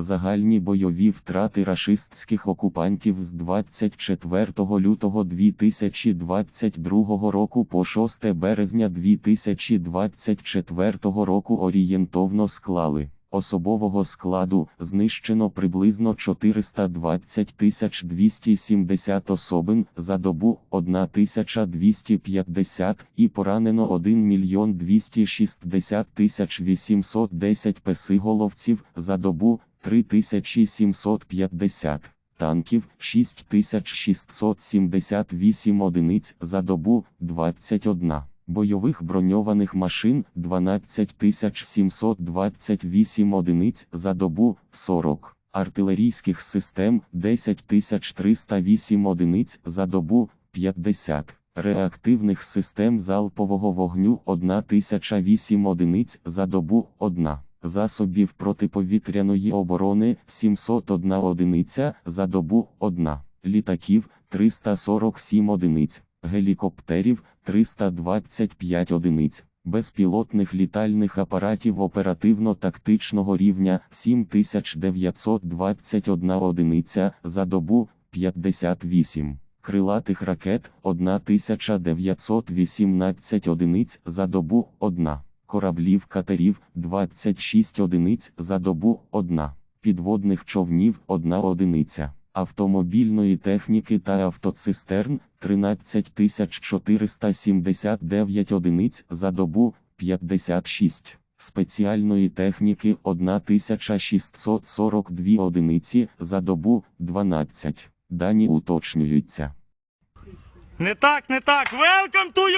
Загальні бойові втрати рашистських окупантів з 24 лютого 2022 року по 6 березня 2024 року орієнтовно склали. Особового складу знищено приблизно 420 270 особин за добу 1250 і поранено 1 мільйон 260 810 песиголовців за добу 3750. Танків 6678 одиниць за добу 21. Бойових броньованих машин 12728 одиниць за добу 40. Артилерійських систем 10308 одиниць за добу 50. Реактивних систем залпового вогню 1008 одиниць за добу 1. Засобів протиповітряної оборони 701 одиниця за добу 1. Літаків 347 одиниць, гелікоптерів 325 одиниць, безпілотних літальних апаратів оперативно-тактичного рівня 7921 одиниця за добу 58. Крилатих ракет 1918 одиниць за добу 1 кораблів катерів 26 одиниць за добу 1, підводних човнів 1 одиниця, автомобільної техніки та автоцистерн 13 479 одиниць за добу 56, спеціальної техніки 1642 одиниці за добу 12. Дані уточнюються. Не так, не так. Welcome to